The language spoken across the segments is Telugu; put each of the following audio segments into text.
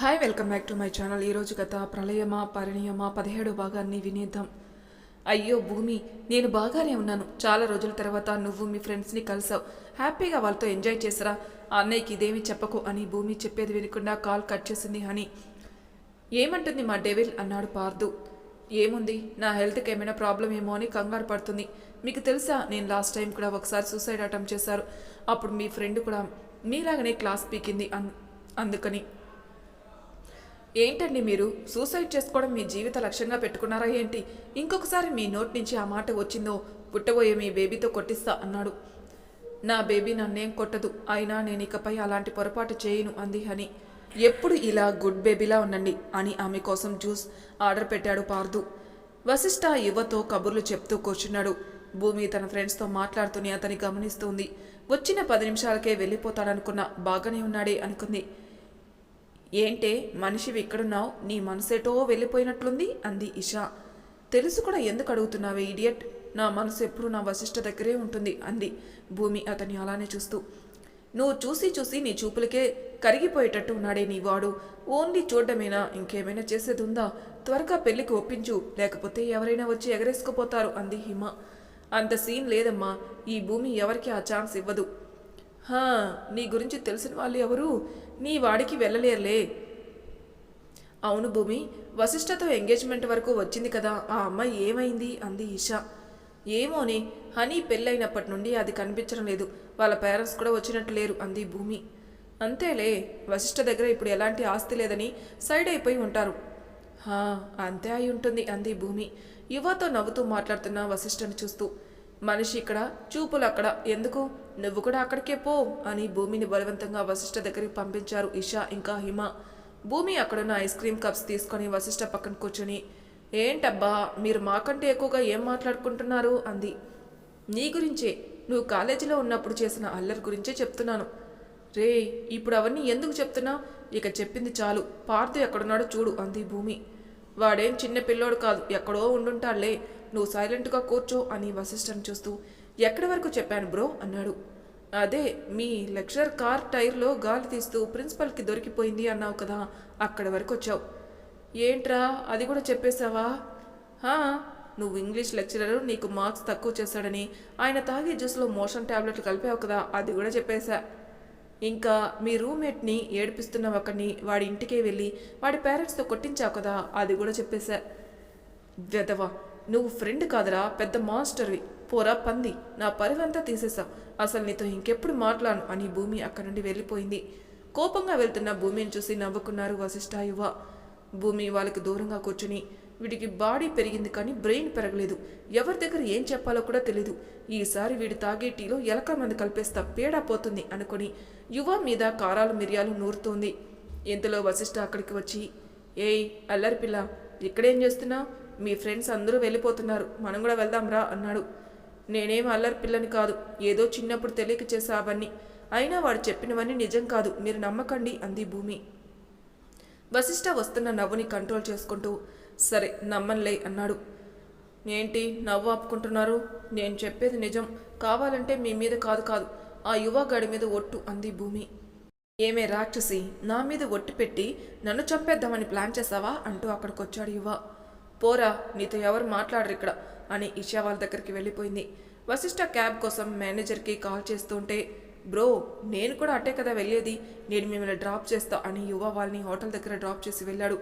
Hi welcome back to my channel ఈరోజు గత ప్రళయమా పరిణయమా పదిహేడు భాగాన్ని వినేద్దాం. అయ్యో భూమి నేను బాగానే ఉన్నాను. చాలా రోజుల తర్వాత నువ్వు మీ ఫ్రెండ్స్ని కలిసావు. హ్యాపీగా వాళ్ళతో ఎంజాయ్ చేసరా ఆ అన్నయ్యకి ఇదేమీ చెప్పకు అని భూమి చెప్పేది వినకుండా కాల్ కట్ చేసింది అని ఏమంటుంది మా డెవిల్? అన్నాడు పార్దు. ఏముంది? నా హెల్త్కి ఏమైనా ప్రాబ్లం ఏమో అని కంగారు పడుతుంది. మీకు తెలుసా నేను లాస్ట్ టైం కూడా ఒకసారి సూసైడ్ అటెంప్ట్ చేశారు. అప్పుడు మీ ఫ్రెండ్ కూడా మీలాగనే క్లాస్ పీకింది అన్ అందుకని. ఏంటండి మీరు? సూసైడ్ చేసుకోవడం మీ జీవిత లక్ష్యంగా పెట్టుకున్నారా ఏంటి? ఇంకొకసారి మీ నోట్ నుంచి ఆ మాట వచ్చిందో పుట్టబోయే మీ బేబీతో కొట్టిస్తా అన్నాడు. నా బేబీ నన్నేం కొట్టదు అయినా నేను ఇకపై అలాంటి పొరపాటు చేయను అంది హని. ఎప్పుడు ఇలా గుడ్ బేబీలా ఉండండి అని ఆమె కోసం జ్యూస్ ఆర్డర్ పెట్టాడు పార్దు. వశిష్ఠ యువతో కబుర్లు చెప్తూ కూర్చున్నాడు. భూమి తన ఫ్రెండ్స్తో మాట్లాడుతూనే అతని గమనిస్తుంది. వచ్చిన పది నిమిషాలకే వెళ్ళిపోతాడనుకున్నా బాగానే ఉన్నాడే అనుకుంది. ఏంటే మనిషివి ఇక్కడున్నావు? నీ మనసేటో వెళ్ళిపోయినట్లుంది అంది ఇషా. తెలుసు కూడా ఎందుకు అడుగుతున్నావే ఇడియట్? నా మనసు ఎప్పుడు నా వశిష్ఠ దగ్గరే ఉంటుంది అంది భూమి అతన్ని అలానే చూస్తూ. నువ్వు చూసి చూసి నీ చూపులకే కరిగిపోయేటట్టు ఉన్నాడే నీ వాడు. ఓన్లీ చూడడమేనా? ఇంకేమైనా చేసేది ఉందా త్వరగా పెళ్ళికి ఒప్పించు లేకపోతే ఎవరైనా వచ్చి ఎగరేసుకుపోతారు అంది హిమ. అంత సీన్ లేదమ్మా ఈ భూమి ఎవరికి ఆ ఛాన్స్ ఇవ్వదు. హా నీ గురించి తెలిసిన వాళ్ళు ఎవరు? నీ వాడికి వెళ్ళలేరులే. అవును భూమి వశిష్ఠతో ఎంగేజ్మెంట్ వరకు వచ్చింది కదా ఆ అమ్మాయి ఏమైంది? అంది ఈషా. ఏమోనే హనీ పెళ్ళైనప్పటి నుండి అది కనిపించడం లేదు. వాళ్ళ పేరెంట్స్ కూడా వచ్చినట్టు లేరు అంది భూమి. అంతేలే వశిష్ఠ దగ్గర ఇప్పుడు ఎలాంటి ఆస్తి లేదని సైడ్ అయిపోయి ఉంటారు. అంతే అయి ఉంటుంది అంది భూమి. యువతో నవ్వుతూ మాట్లాడుతున్న వశిష్ఠను చూస్తూ. మనిషి ఇక్కడ చూపులు అక్కడ. ఎందుకు? నువ్వు కూడా అక్కడికే పో అని భూమిని బలవంతంగా వశిష్ఠ దగ్గరికి పంపించారు ఇషా ఇంకా హిమ. భూమి అక్కడున్న ఐస్ క్రీమ్ కప్స్ తీసుకొని వశిష్ఠ పక్కన కూర్చొని ఏంటబ్బా మీరు మాకంటే ఎక్కువగా ఏం మాట్లాడుకుంటున్నారు? అంది. నీ గురించే. నువ్వు కాలేజీలో ఉన్నప్పుడు చేసిన అల్లరి గురించే చెప్తున్నాను. రే ఇప్పుడు అవన్నీ ఎందుకు చెప్తున్నా? ఇక చెప్పింది చాలు. పార్థు ఎక్కడున్నాడో చూడు అంది భూమి. వాడేం చిన్న పిల్లోడు కాదు. ఎక్కడో ఉండుంటాడులే. నువ్వు సైలెంట్గా కూర్చో అని వశిష్ఠను చూస్తూ ఎక్కడి వరకు చెప్పాను బ్రో? అన్నాడు. అదే మీ లెక్చరర్ కార్ టైర్లో గాలి తీస్తూ ప్రిన్సిపల్కి దొరికిపోయింది అన్నావు కదా అక్కడి వరకు వచ్చావు. ఏంట్రా అది కూడా చెప్పేశావా? నువ్వు ఇంగ్లీష్ లెక్చరర్ నీకు మార్క్స్ తక్కువ చేశాడని ఆయన తాగే జ్యూస్లో మోషన్ టాబ్లెట్లు కలిపావు కదా అది కూడా చెప్పేశా. ఇంకా మీ రూమ్మేట్ని ఏడిపిస్తున్న ఒకరిని వాడి ఇంటికే వెళ్ళి వాడి పేరెంట్స్తో కొట్టించావు కదా అది కూడా చెప్పేశా. వెదవా నువ్వు ఫ్రెండ్ కాదురా పెద్ద మాస్టర్వి. పోరా పంది. నా పరివంతా తీసేశావు అసలు నీతో ఇంకెప్పుడు మాట్లాను అని భూమి అక్కడి నుండి వెళ్ళిపోయింది. కోపంగా వెళ్తున్న భూమిని చూసి నవ్వుకున్నారు వశిష్ఠ యువ. భూమి వాళ్ళకి దూరంగా కూర్చుని వీడికి బాడీ పెరిగింది కానీ బ్రెయిన్ పెరగలేదు. ఎవరి దగ్గర ఏం చెప్పాలో కూడా తెలియదు ఈసారి వీడు తాగే టీలో ఎలక మంది కలిపేస్తా పేడా పోతుంది అనుకుని యువ మీద కారాలు మిరియాలు నూరుతోంది. ఇంతలో వశిష్ఠ అక్కడికి వచ్చి ఏయ్ అల్లరి పిల్ల ఇక్కడేం చేస్తున్నావు? మీ ఫ్రెండ్స్ అందరూ వెళ్ళిపోతున్నారు. మనం కూడా వెళ్దాంరా అన్నాడు. నేనేం అల్లరి పిల్లని కాదు. ఏదో చిన్నప్పుడు తెలియక చేసావన్నీ అయినా వాడు చెప్పినవన్నీ నిజం కాదు. మీరు నమ్మకండి అంది భూమి. వశిష్ఠ వస్తున్న నవ్వుని కంట్రోల్ చేసుకుంటూ సరే నమ్మన్లే అన్నాడు. ఏంటి నవ్వు ఆపుకుంటున్నారు? నేను చెప్పేది నిజం. కావాలంటే మీ మీద కాదు కాదు. ఆ యువగాడి మీద ఒట్టు అంది భూమి. ఏమే రాక్షసి నా మీద ఒట్టు పెట్టి నన్ను చంపేద్దామని ప్లాన్ చేసావా? అంటూ అక్కడికి వచ్చాడు యువ. పోరా నీతో ఎవరు మాట్లాడరు ఇక్కడ అని ఇషా వాళ్ళ దగ్గరికి వెళ్ళిపోయింది. వశిష్ఠ క్యాబ్ కోసం మేనేజర్కి కాల్ చేస్తుంటే బ్రో నేను కూడా అట్టే కదా వెళ్ళేది నేను మిమ్మల్ని డ్రాప్ చేస్తా అని యువ వాళ్ళని హోటల్ దగ్గర డ్రాప్ చేసి వెళ్ళాడు.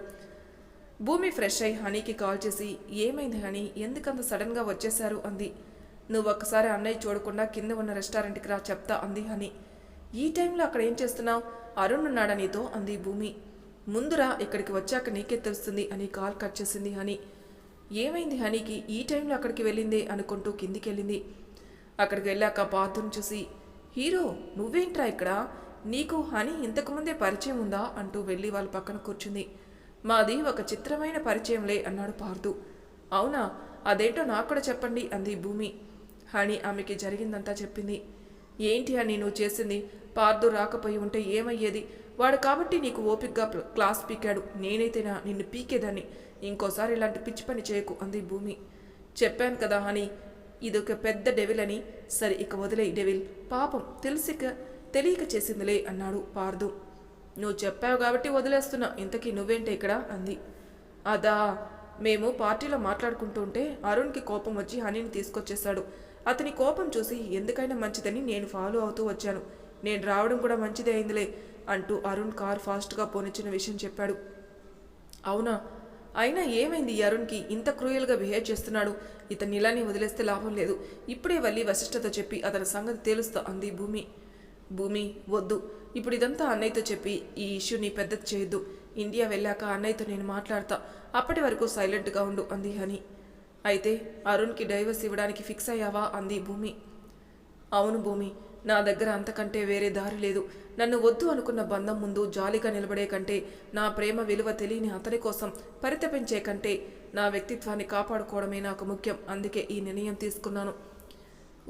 భూమి ఫ్రెష్ అయి హనీకి కాల్ చేసి ఏమైంది హనీ ఎందుకంత సడన్గా వచ్చేశారు? అంది. నువ్వు ఒక్కసారి అన్నయ్య చూడకుండా కింద ఉన్న రెస్టారెంట్కి రా చెప్తా అంది హనీ. ఈ టైంలో అక్కడ ఏం చేస్తున్నావు? అరుణ్ ఉన్నాడా నీతో? అంది భూమి. ముందురా ఇక్కడికి వచ్చాక నీకే తెలుస్తుంది అని కాల్ కట్ చేసింది హనీ. ఏమైంది హనీకి? ఈ టైంలో అక్కడికి వెళ్ళిందే అనుకుంటూ కిందికి వెళ్ళింది అక్కడికి వెళ్ళాక బాత్రూమ్ చూసి హీరో నువ్వేంట్రా ఇక్కడ? నీకు హనీ ఇంతకుముందే పరిచయం ఉందా? అంటూ వెళ్ళి వాళ్ళ పక్కన కూర్చుంది. మాది ఒక చిత్రమైన పరిచయంలే అన్నాడు పార్థు అవునా? అదేంటో నాకు కూడా చెప్పండి అంది భూమి. హనీ ఆమెకి జరిగిందంతా చెప్పింది. ఏంటి అని నువ్వు చేసింది? పార్థు రాకపోయి ఉంటే ఏమయ్యేది? వాడు కాబట్టి నీకు ఓపిక్గా క్లాస్ పీకాడు. నేనైతేనా నిన్ను పీకేదాన్ని? ఇంకోసారి ఇలాంటి పిచ్చి పని చేయకు అంది భూమి. చెప్పాను కదా హనీ ఇదొక పెద్ద డెవిల్ అని. సరే ఇక వదిలే డెవిల్. పాపం తెలిసిక తెలియక చేసిందిలే అన్నాడు పార్దు. నువ్వు చెప్పావు కాబట్టి వదిలేస్తున్నా. ఇంతకీ నువ్వేంటే ఇక్కడ? అంది. అదా మేము పార్టీలో మాట్లాడుకుంటుంటే అరుణ్కి కోపం వచ్చి హనీని తీసుకొచ్చేశాడు. అతని కోపం చూసి ఎందుకైనా మంచిదని నేను ఫాలో అవుతూ వచ్చాను. నేను రావడం కూడా మంచిదే అయిందిలే. అంటూ అరుణ్ కార్ ఫాస్ట్గా పోనిచ్చిన విషయం చెప్పాడు. అవునా? అయినా ఏమైంది ఈ అరుణ్కి? ఇంత క్రూయల్గా బిహేవ్ చేస్తున్నాడు. ఇతన్ని ఇలానే వదిలేస్తే లాభం లేదు. ఇప్పుడే వెళ్ళి వశిష్ఠతో చెప్పి అతని సంగతి తేలుస్తా అంది భూమి. భూమి వద్దు. ఇప్పుడు ఇదంతా అన్నయ్యతో చెప్పి ఈ ఇష్యూని పెద్దది చేయొద్దు. ఇండియా వెళ్ళాక అన్నయ్యతో నేను మాట్లాడతా. అప్పటి వరకు సైలెంట్గా ఉండు అంది హని. అయితే అరుణ్కి డైవర్స్ ఇవ్వడానికి ఫిక్స్ అయ్యావా? అంది భూమి. అవును భూమి. నా దగ్గర అంతకంటే వేరే దారి లేదు. నన్ను వద్దు అనుకున్న బంధం ముందు జాలిగా నిలబడే కంటే నా ప్రేమ విలువ తెలియని అతని కోసం పరితపించే కంటే నా వ్యక్తిత్వాన్ని కాపాడుకోవడమే నాకు ముఖ్యం. అందుకే ఈ నిర్ణయం తీసుకున్నాను.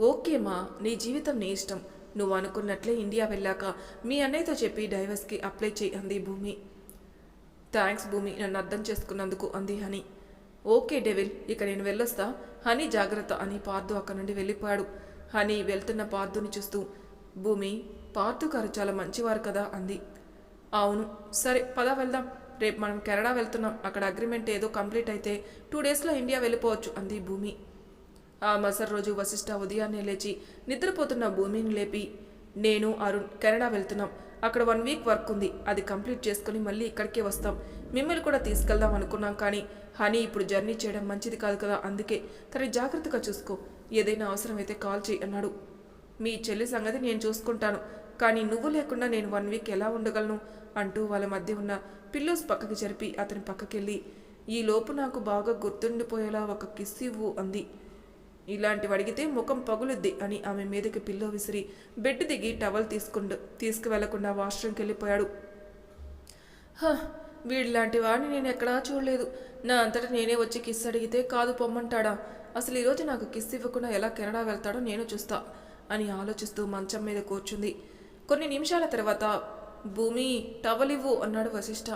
ఓకే మా నీ జీవితం నీ ఇష్టం. నువ్వు అనుకున్నట్లే ఇండియా వెళ్ళాక మీ అన్నయ్యతో చెప్పి డైవర్స్కి అప్లై చేయి అంది భూమి. థ్యాంక్స్ భూమి నన్ను అర్థం చేసుకున్నందుకు అంది హనీ. ఓకే డెవిల్ ఇక నేను వెళ్ళొస్తా. హనీ జాగ్రత్త అని పార్థు అక్కడి నుండి వెళ్ళిపోయాడు. హనీ వెళ్తున్న పార్థుని చూస్తూ భూమి పార్థు గారు చాలా మంచివారు కదా అంది. అవును. సరే పద వెళ్దాం. రేపు మనం కెనడా వెళ్తున్నాం. అక్కడ అగ్రిమెంట్ ఏదో కంప్లీట్ అయితే టూ డేస్లో ఇండియా వెళ్ళిపోవచ్చు అంది భూమి. ఆ మసర్ రోజు వశిష్ఠ ఉదయాన్నే లేచి నిద్రపోతున్న భూమిని లేపి నేను అరుణ్ కెనడా వెళ్తున్నాం. అక్కడ వన్ వీక్ వర్క్ ఉంది. అది కంప్లీట్ చేసుకుని మళ్ళీ ఇక్కడికే వస్తాం. మిమ్మల్ని కూడా తీసుకెళ్దాం అనుకున్నాం కానీ హనీ ఇప్పుడు జర్నీ చేయడం మంచిది కాదు కదా అందుకే తన జాగ్రత్తగా చూసుకో. ఏదైనా అవసరమైతే కాల్ చేయి అన్నాడు. మీ చెల్లి సంగతి నేను చూసుకుంటాను కానీ నువ్వు లేకుండా నేను వన్ వీక్ ఎలా ఉండగలను? అంటూ వాళ్ళ మధ్య ఉన్న పిల్లోస్ పక్కకి జరిపి అతని పక్కకెళ్ళి ఈ లోపు నాకు బాగా గుర్తుండిపోయేలా ఒక కిస్ ఇవ్వు అంది. ఇలాంటివి అడిగితే ముఖం పగులుద్ది అని ఆమె మీదకి పిల్లో విసిరి బెడ్ దిగి టవల్ తీసుకుండు తీసుకువెళ్ళకుండా వాష్రూమ్కి వెళ్ళిపోయాడు. హ, వీడిలాంటి వాడిని నేను ఎక్కడా చూడలేదు. నా అంతటా నేనే వచ్చి కిస్ అడిగితే కాదు పొమ్మంటాడా? అసలు ఈరోజు నాకు కిస్ ఇవ్వకుండా ఎలా కెనడా వెళ్తాడో నేను చూస్తా అని ఆలోచిస్తూ మంచం మీద కూర్చుంది. కొన్ని నిమిషాల తర్వాత భూమి టవల్ ఇవ్వు అన్నాడు వశిష్ఠ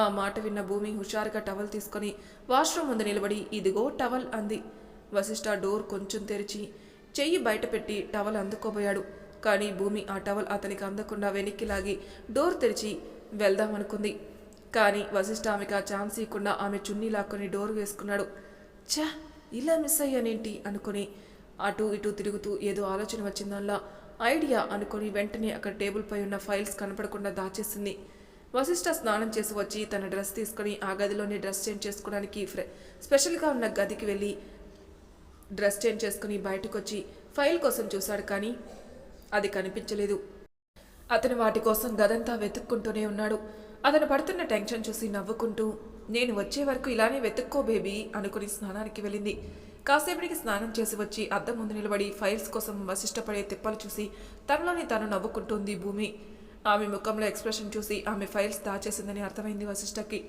ఆ మాట విన్న భూమి హుషారుగా టవల్ తీసుకొని వాష్రూమ్ ముందు నిలబడి ఇదిగో టవల్ అంది. వశిష్ఠ డోర్ కొంచెం తెరిచి చెయ్యి బయటపెట్టి టవల్ అందుకోబోయాడు. కానీ భూమి ఆ టవల్ అతనికి అందకుండా వెనక్కి లాగి డోర్ తెరిచి వెళ్దామనుకుంది కానీ వశిష్ఠ ఆమెకు ఆ ఛాన్స్ ఇవ్వకుండా ఆమె చున్నీ లాక్కొని డోర్ వేసుకున్నాడు. ఛా! ఇలా మిస్ అయ్యానేంటి? అనుకుని అటు ఇటు తిరుగుతూ ఏదో ఆలోచన వచ్చిందల్లా ఐడియా అనుకొని వెంటనే అక్కడ టేబుల్పై ఉన్న ఫైల్స్ కనపడకుండా దాచేసింది. వశిష్ఠ స్నానం చేసి వచ్చి తన డ్రెస్ తీసుకొని ఆ గదిలోనే డ్రెస్ చేంజ్ చేసుకోవడానికి ఫ్రె స్పెషల్గా ఉన్న గదికి వెళ్ళి డ్రెస్ చేంజ్ చేసుకుని బయటకు వచ్చి ఫైల్ కోసం చూశాడు కానీ అది కనిపించలేదు. అతను వాటి కోసం గదంతా వెతుక్కుంటూనే ఉన్నాడు. అతను పడుతున్న టెన్షన్ చూసి నవ్వుకుంటూ నేను వచ్చే వరకు ఇలానే వెతుక్కో బేబీ అనుకుని స్నానానికి వెళ్ళింది. కాసేపటికి స్నానం చేసి వచ్చి అద్దం ముందు నిలబడి ఫైల్స్ కోసం వశిష్టపడే తిప్పలు చూసి తనలోని తను నవ్వుకుంటుంది భూమి. ఆమె ముఖంలో ఎక్స్ప్రెషన్ చూసి ఆమె ఫైల్స్ దాచేసిందని అర్థమైంది వశిష్టకి.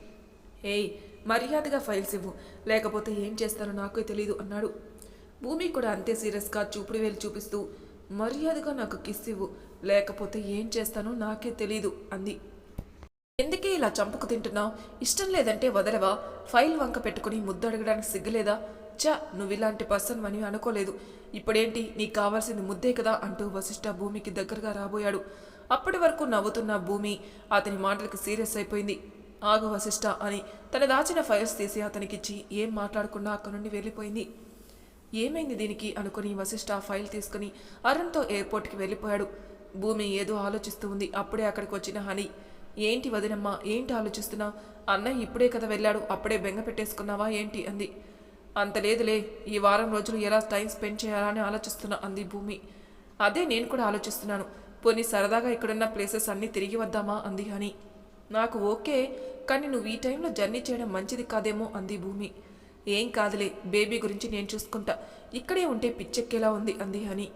ఏయ్ మర్యాదగా ఫైల్స్ ఇవ్వు లేకపోతే ఏం చేస్తానో నాకే తెలియదు అన్నాడు. భూమి కూడా అంతే సీరియస్గా చూపుడు వేలు చూపిస్తూ మర్యాదగా నాకు కిస్ ఇవ్వు లేకపోతే ఏం చేస్తానో నాకే తెలీదు అంది. ఎందుకే ఇలా చంపుకు తింటున్నావు? ఇష్టం లేదంటే వదలవా? ఫైల్ వంక పెట్టుకుని ముద్దు అడగడానికి సిగ్గులేదా? చా నువ్వు ఇలాంటి పర్సన్ అని అనుకోలేదు. ఇప్పుడేంటి? నీకు కావాల్సింది ముద్దే కదా అంటూ వశిష్ఠ భూమికి దగ్గరగా రాబోయాడు. అప్పటి వరకు నవ్వుతున్న భూమి అతని మాటలకు సీరియస్ అయిపోయింది. ఆగు వశిష్ఠ అని తన దాచిన ఫైల్స్ తీసి అతనికిచ్చి ఏం మాట్లాడకుండా అక్కడి నుండి వెళ్ళిపోయింది. ఏమైంది దీనికి అనుకుని వశిష్ఠ ఫైల్ తీసుకుని అరుణ్తో ఎయిర్పోర్ట్కి వెళ్ళిపోయాడు. భూమి ఏదో ఆలోచిస్తూ ఉంది. అప్పుడే అక్కడికి వచ్చిన హని ఏంటి వదినమ్మా ఏంటి ఆలోచిస్తున్నా? అన్నయ్య ఇప్పుడే కదా వెళ్ళాడు అప్పుడే బెంగ పెట్టేసుకున్నావా ఏంటి అంది. అంత లేదులే ఈ వారం రోజులు ఎలా టైం స్పెండ్ చేయాలని ఆలోచిస్తున్నా అంది భూమి. అదే నేను కూడా ఆలోచిస్తున్నాను పోనీ సరదాగా ఇక్కడున్న ప్లేసెస్ అన్నీ తిరిగి వద్దామా అంది హని. నాకు ఓకే కానీ నువ్వు ఈ టైంలో జర్నీ చేయడం మంచిది కాదేమో అంది భూమి. ఏం కాదులే బేబీ గురించి నేను చూసుకుంటా ఇక్కడే ఉంటే పిచ్చెక్కేలా ఉంది అంది హని.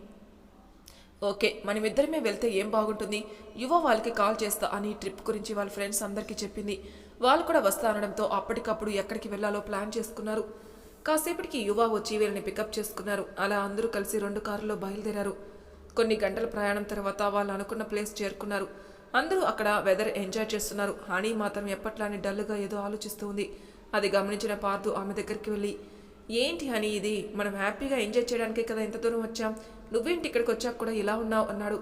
ఓకే మనమిద్దరమే వెళ్తే ఏం బాగుంటుంది? యువ వాళ్ళకి కాల్ చేస్తా అని ట్రిప్ గురించి వాళ్ళ ఫ్రెండ్స్ అందరికీ చెప్పింది. వాళ్ళు కూడా వస్తా అనడంతో అప్పటికప్పుడు ఎక్కడికి వెళ్ళాలో ప్లాన్ చేసుకున్నారు. కాసేపటికి యువ వచ్చి వీళ్ళని పికప్ చేసుకున్నారు. అలా అందరూ కలిసి రెండు కారులో బయలుదేరారు. కొన్ని గంటల ప్రయాణం తర్వాత వాళ్ళు అనుకున్న ప్లేస్ చేరుకున్నారు. అందరూ అక్కడ వెదర్ ఎంజాయ్ చేస్తున్నారు. హనీ మాత్రం ఎప్పట్లానే డల్గా ఏదో ఆలోచిస్తూ ఉంది అది గమనించిన పార్థు ఆమె దగ్గరికి వెళ్ళి ఏంటి హనీ ఇది? మనం హ్యాపీగా ఎంజాయ్ చేయడానికే కదా ఎంత దూరం వచ్చాం. నువ్వేంటి ఇక్కడికి వచ్చాక కూడా ఇలా ఉన్నావు అన్నాడు.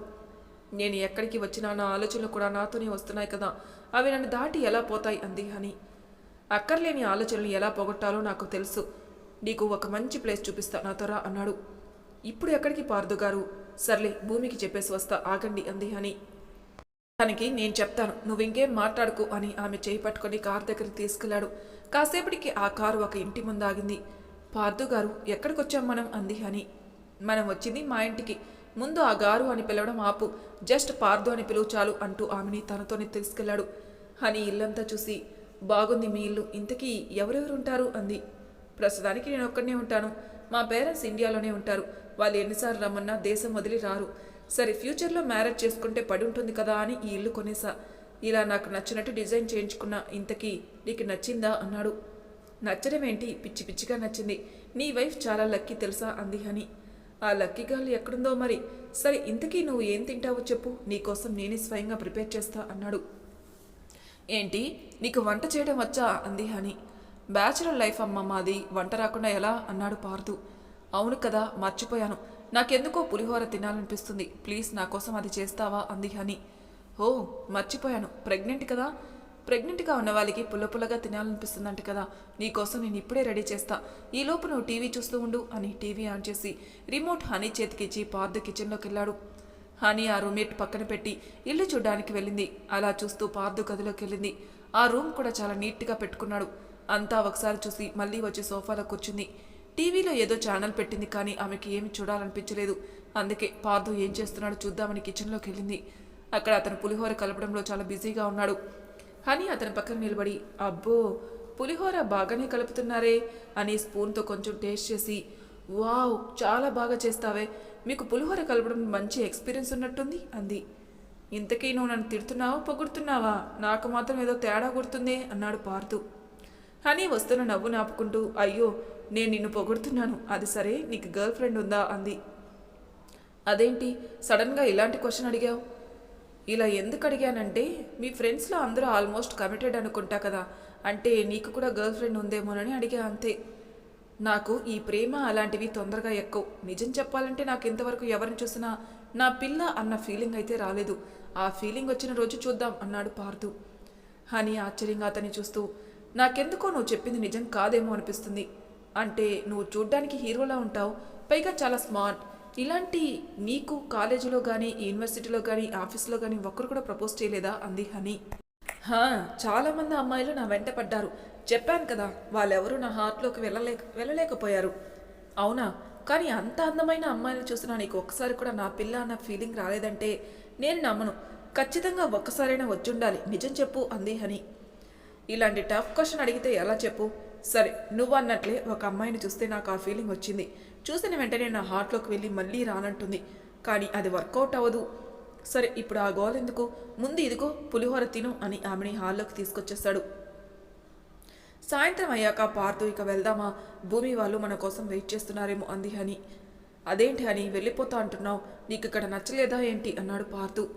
నేను ఎక్కడికి వచ్చినా నా ఆలోచనలు కూడా నాతోనే వస్తున్నాయి కదా. అవి నన్ను దాటి ఎలా పోతాయి అంది హని. అక్కర్లేని ఆలోచనలు ఎలా పోగొట్టాలో నాకు తెలుసు. నీకు ఒక మంచి ప్లేస్ చూపిస్తా నాతో రా అన్నాడు. ఇప్పుడు ఎక్కడికి పార్దు గారు? సర్లే భూమికి చెప్పేసి వస్తా ఆగండి అంది హని. తనకి నేను చెప్తాను నువ్వు ఇంకేం మాట్లాడుకు అని ఆమె చేయి పట్టుకొని కారు దగ్గరికి తీసుకెళ్ళాడు. కాసేపటికి ఆ కారు ఒక ఇంటి ముందు ఆగింది పార్దు గారు ఎక్కడికొచ్చాం మనం? అంది హని. మనం వచ్చింది మా ఇంటికి. ముందు ఆ గారు అని పిలవడం ఆపు. జస్ట్ పార్దు అని పిలువు చాలు అంటూ ఆమెని తనతోనే తీసుకెళ్ళాడు అని ఇల్లంతా చూసి బాగుంది మీ ఇల్లు ఇంతకీ ఎవరెవరు ఉంటారు అంది. ప్రస్తుతానికి నేను ఒక్కడనే ఉంటాను. మా పేరెంట్స్ ఇండియాలోనే ఉంటారు. వాళ్ళు ఎన్నిసార్లు రమ్మన్నా దేశం వదిలి రారు. సరే ఫ్యూచర్లో మ్యారేజ్ చేసుకుంటే పడి ఉంటుంది కదా అని ఈ ఇల్లు కొనేసా. ఇలా నాకు నచ్చినట్టు డిజైన్ చేయించుకున్నా ఇంతకీ నీకు నచ్చిందా? అన్నాడు. నచ్చడం ఏంటి? పిచ్చి పిచ్చిగా నచ్చింది. నీ వైఫ్ చాలా లక్కీ తెలుసా? అంది హని. ఆ లక్కీ గాలి ఎక్కడుందో మరి. సరే ఇంతకీ నువ్వు ఏం తింటావో చెప్పు. నీకోసం నేనే స్వయంగా ప్రిపేర్ చేస్తా అన్నాడు. ఏంటి? నీకు వంట చేయడం వచ్చా? అంది హని. బ్యాచులర్ లైఫ్ అమ్మ మాది. వంట రాకుండా ఎలా? అన్నాడు పార్దు. అవును కదా మర్చిపోయాను. నాకెందుకో పులిహోర తినాలనిపిస్తుంది. ప్లీజ్ నా కోసం అది చేస్తావా? అంది హని. ఓ మర్చిపోయాను. ప్రెగ్నెంట్ కదా? ప్రెగ్నెంట్గా ఉన్న వాళ్ళకి పుల్ల పుల్లగా తినాలనిపిస్తుందంట కదా. నీకోసం నేను ఇప్పుడే రెడీ చేస్తా. ఈలోపు నువ్వు టీవీ చూస్తూ ఉండు అని టీవీ ఆన్ చేసి రిమోట్ హనీ చేతికిచ్చి పార్థ కిచెన్లోకి వెళ్ళాడు హనీ ఆ రూమ్మేట్ పక్కన పెట్టి ఇల్లు చూడ్డానికి వెళ్ళింది. అలా చూస్తూ పార్థు గదిలోకి వెళ్ళింది ఆ రూమ్ కూడా చాలా నీట్గా పెట్టుకున్నాడు. అంతా ఒకసారి చూసి మళ్ళీ వచ్చి సోఫాలో కూర్చుంది. టీవీలో ఏదో ఛానల్ పెట్టింది కానీ ఆమెకి ఏమి చూడాలనిపించలేదు. అందుకే పార్థు ఏం చేస్తున్నాడో చూద్దామని కిచెన్లోకి వెళ్ళింది అక్కడ అతను పులిహోర కలపడంలో చాలా బిజీగా ఉన్నాడు. హనీ అతని పక్కన నిలబడి అబ్బో పులిహోర బాగానే కలుపుతున్నారే అని స్పూన్తో కొంచెం టేస్ట్ చేసి వావ్ చాలా బాగా చేస్తావే. మీకు పులిహోర కలపడం మంచి ఎక్స్పీరియన్స్ ఉన్నట్టుంది అంది. ఇంతకీ నువ్వు నన్ను తిడుతున్నావా పొగుడుతున్నావా? నాకు మాత్రం ఏదో తేడా గుర్తుందే అన్నాడు పార్తు హనీ వస్తున్న నవ్వు నాపుకుంటూ అయ్యో నేను నిన్ను పొగుడుతున్నాను. అది సరే నీకు గర్ల్ ఫ్రెండ్ ఉందా? అంది. అదేంటి? సడన్గా ఇలాంటి క్వశ్చన్ అడిగావు? ఇలా ఎందుకు అడిగానంటే మీ ఫ్రెండ్స్లో అందరూ ఆల్మోస్ట్ కమిటెడ్ అనుకుంటా కదా అంటే నీకు కూడా గర్ల్ ఫ్రెండ్ ఉందేమోనని అడిగా అంతే. నాకు ఈ ప్రేమ అలాంటివి తొందరగా ఎక్కువ. నిజం చెప్పాలంటే నాకు ఇంతవరకు ఎవరిని చూసినా నా పిల్ల అన్న ఫీలింగ్ అయితే రాలేదు. ఆ ఫీలింగ్ వచ్చిన రోజు చూద్దాం అన్నాడు పార్థు హనీ ఆశ్చర్యంగా అతన్ని చూస్తూ నాకెందుకో నువ్వు చెప్పింది నిజం కాదేమో అనిపిస్తుంది. అంటే నువ్వు చూడ్డానికి హీరోలా ఉంటావు పైగా చాలా స్మార్ట్. ఇలాంటి నీకు కాలేజీలో కానీ యూనివర్సిటీలో కానీ ఆఫీస్లో కానీ ఒక్కరు కూడా ప్రపోజ్ చేయలేదా అంది హనీ. హా చాలా మంది అమ్మాయిలు నా వెంట పడ్డారు. చెప్పాను కదా వాళ్ళెవరూ నా హార్ట్లోకి వెళ్ళలేక వెళ్ళలేకపోయారు. అవునా? కానీ అంత అందమైన అమ్మాయిలు చూసినా నీకు ఒక్కసారి కూడా నా పిల్ల అన్న ఫీలింగ్ రాలేదంటే నేను నమ్మను. ఖచ్చితంగా ఒక్కసారైనా వచ్చుండాలి. నిజం చెప్పు అంది హని. ఇలాంటి టఫ్ క్వశ్చన్ అడిగితే ఎలా చెప్పు? సరే నువ్వు అన్నట్లే ఒక అమ్మాయిని చూస్తే నాకు ఆ ఫీలింగ్ వచ్చింది. చూసిన వెంటనే నా హార్ట్లోకి వెళ్ళి మళ్ళీ రానంటుంది. కానీ అది వర్కౌట్ అవ్వదు. సరే ఇప్పుడు ఆ గోల్ ఎందుకు? ముందు ఇదిగో పులిహోర తిను అని ఆమెని హాల్లోకి తీసుకొచ్చేస్తాడు. సాయంత్రం అయ్యాక పార్థు ఇక వెళ్దామా? భూమి వాళ్ళు మన కోసం వెయిట్ చేస్తున్నారేమో అంది హని. అదేంటి హని వెళ్ళిపోతా అంటున్నావు. నీకు ఇక్కడ నచ్చలేదా ఏంటి? అన్నాడు పార్థు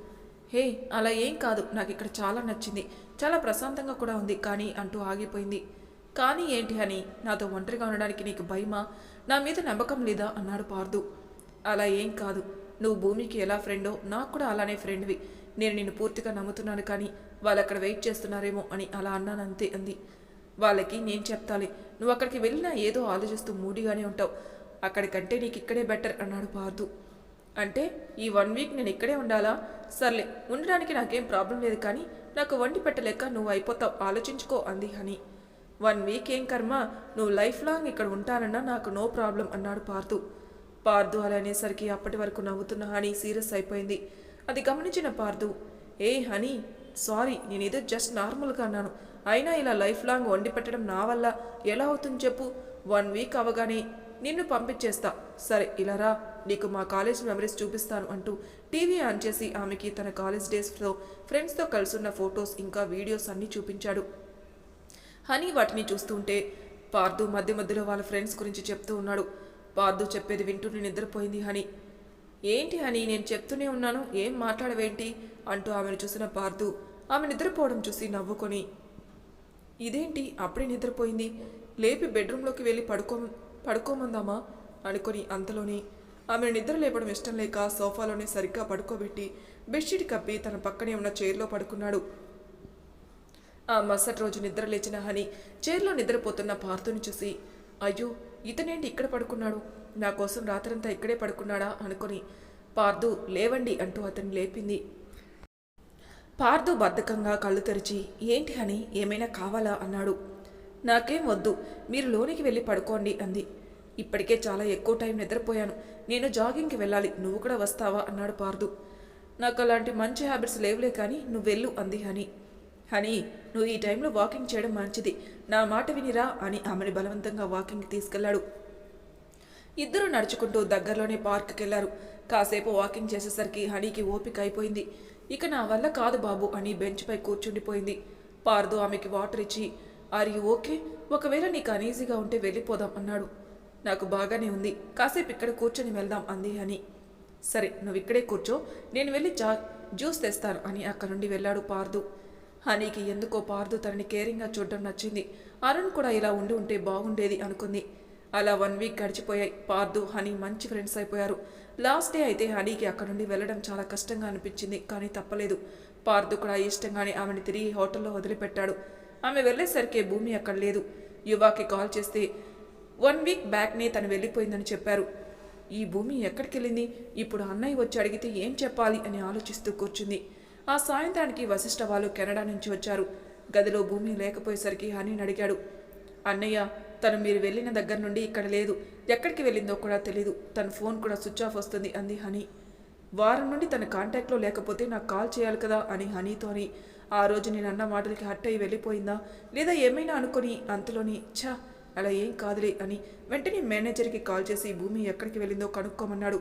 హే అలా ఏం కాదు. నాకు ఇక్కడ చాలా నచ్చింది. చాలా ప్రశాంతంగా కూడా ఉంది. కానీ అంటూ ఆగిపోయింది. కానీ ఏంటి అని నాతో ఒంటరిగా ఉండడానికి నీకు భయమా? నా మీద నమ్మకం లేదా? అన్నాడు పార్దు. అలా ఏం కాదు. నువ్వు భూమికి ఎలా ఫ్రెండో నాకు కూడా అలానే ఫ్రెండ్వి. నేను నిన్ను పూర్తిగా నమ్ముతున్నాను కానీ వాళ్ళు అక్కడ వెయిట్ చేస్తున్నారేమో అని అలా అన్నాను అంతే అంది. వాళ్ళకి నేను చెప్తాలి. నువ్వు అక్కడికి వెళ్ళినా ఏదో ఆలోచిస్తూ మూడిగానే ఉంటావు. అక్కడికంటే నీకు ఇక్కడే బెటర్ అన్నాడు పార్దు. అంటే ఈ వన్ వీక్ నేను ఇక్కడే ఉండాలా? సర్లే ఉండడానికి నాకేం ప్రాబ్లం లేదు కానీ నాకు వండి పెట్టలేక నువ్వు అయిపోతావు. ఆలోచించుకో అంది హనీ. వన్ వీక్ ఏం కర్మ? నువ్వు లైఫ్ లాంగ్ ఇక్కడ ఉంటానన్నా నాకు నో ప్రాబ్లం అన్నాడు పార్థు. పార్థు అలా అనేసరికి అప్పటి వరకు నవ్వుతున్న హనీ సీరియస్ అయిపోయింది. అది గమనించిన పార్థు ఏ హనీ సారీ నేనేదో జస్ట్ నార్మల్గా అన్నాను. అయినా ఇలా లైఫ్ లాంగ్ వండి పెట్టడం నా వల్ల ఎలా అవుతుంది చెప్పు? వన్ వీక్ అవగానే నిన్ను పంపించేస్తా. సరే ఇలా రా. నీకు మా కాలేజ్ మెమరీస్ చూపిస్తాను అంటూ టీవీ ఆన్ చేసి ఆమెకి తన కాలేజ్ డేస్లో ఫ్రెండ్స్తో కలుసున్న ఫొటోస్ ఇంకా వీడియోస్ అన్నీ చూపించాడు. హనీ వాటిని చూస్తుంటే పార్దు మధ్య మధ్యలో వాళ్ళ ఫ్రెండ్స్ గురించి చెప్తూ ఉన్నాడు. పార్దు చెప్పేది వింటూనే నిద్రపోయింది హనీ. ఏంటి హనీ నేను చెప్తూనే ఉన్నాను ఏం మాట్లాడవేంటి? అంటూ ఆమెను చూసిన పార్దు ఆమె నిద్రపోవడం చూసి నవ్వుకొని ఇదేంటి అప్పుడే నిద్రపోయింది? లేపి బెడ్రూమ్లోకి వెళ్ళి పడుకో పడుకోమందామా? అనుకొని అంతలోనే ఆమెను నిద్ర లేపడం ఇష్టం లేక సోఫాలోనే సరిగ్గా పడుకోబెట్టి బెడ్షీట్ కప్పి తన పక్కనే ఉన్న చైర్లో పడుకున్నాడు. ఆ మరుసటి రోజు నిద్ర లేచిన హని చైర్లో నిద్రపోతున్న పార్థుని చూసి అయ్యో ఇతనేంటి ఇక్కడ పడుకున్నాడు? నా కోసం రాత్రంతా ఇక్కడే పడుకున్నాడా? అనుకొని పార్థు లేవండి అంటూ అతన్ని లేపింది. పార్థు బద్ధకంగా కళ్ళు తెరిచి ఏంటి హని ఏమైనా కావాలా? అన్నాడు. నాకేం వద్దు మీరు లోనికి వెళ్ళి పడుకోండి అంది. ఇప్పటికే చాలా ఎక్కువ టైం నిద్రపోయాను నేను జాగింగ్కి వెళ్ళాలి నువ్వు కూడా వస్తావా? అన్నాడు పార్థు నాకు అలాంటి మంచి హ్యాబిట్స్ లేవులే కానీ నువ్వు వెళ్ళు అంది హని. హనీ నువ్వు ఈ టైంలో వాకింగ్ చేయడం మంచిది. నా మాట వినిరా అని ఆమెను బలవంతంగా వాకింగ్కి తీసుకెళ్ళాడు. ఇద్దరు నడుచుకుంటూ దగ్గరలోనే పార్క్కి వెళ్ళారు కాసేపు వాకింగ్ చేసేసరికి హనీకి ఓపిక అయిపోయింది. ఇక నా వల్ల కాదు బాబు అని బెంచ్పై కూర్చుండిపోయింది. పార్దు ఆమెకి వాటర్ ఇచ్చి ఆర్ యు ఓకే? ఒకవేళ నీకు అనీజీగా ఉంటే వెళ్ళిపోదాం అన్నాడు. నాకు బాగానే ఉంది. కాసేపు ఇక్కడ కూర్చొని వెళ్దాం అంది హనీ. సరే నువ్వు ఇక్కడే కూర్చో. నేను వెళ్ళి జా జ్యూస్ తెస్తాను అని అక్కడ నుండి వెళ్ళాడు పార్దు. హనీకి ఎందుకో పార్దు తనని కేరింగ్గా చూడడం నచ్చింది. అరుణ్ కూడా ఇలా ఉండి ఉంటే బాగుండేది అనుకుంది. అలా వన్ వీక్ గడిచిపోయాయి. పార్దు హనీ మంచి ఫ్రెండ్స్ అయిపోయారు. లాస్ట్ డే అయితే హనీకి అక్కడ నుండి వెళ్ళడం చాలా కష్టంగా అనిపించింది కానీ తప్పలేదు. పార్దు కూడా ఇష్టంగానే ఆమెను తిరిగి హోటల్లో వదిలిపెట్టాడు. ఆమె వెళ్ళేసరికి భూమి అక్కడ లేదు. యువాకి కాల్ చేస్తే వన్ వీక్ బ్యాక్నే తను వెళ్ళిపోయిందని చెప్పారు. ఈ భూమి ఎక్కడికి వెళ్ళింది ఇప్పుడు అన్నయ్య వచ్చి అడిగితే ఏం చెప్పాలి? అని ఆలోచిస్తూ కూర్చుంది. ఆ సాయంత్రానికి వశిష్ఠ వాళ్ళు కెనడా నుంచి వచ్చారు. గదిలో భూమి లేకపోయేసరికి హనీని అడిగాడు. అన్నయ్య తను మీరు వెళ్ళిన దగ్గర నుండి ఇక్కడ లేదు. ఎక్కడికి వెళ్ళిందో కూడా తెలీదు. తన ఫోన్ కూడా స్విచ్ ఆఫ్ వస్తుంది అంది హనీ. వారం నుండి తన కాంటాక్ట్లో లేకపోతే నాకు కాల్ చేయాలి కదా అని హనీతో అని ఆ రోజు నేను అన్న మాటలకి హట్ అయి వెళ్ళిపోయిందా లేదా ఏమైనా అనుకొని అంతలోని ఛా అలా ఏం కాదులే అని వెంటనే మేనేజర్కి కాల్ చేసి భూమి ఎక్కడికి వెళ్ళిందో కనుక్కోమన్నాడు.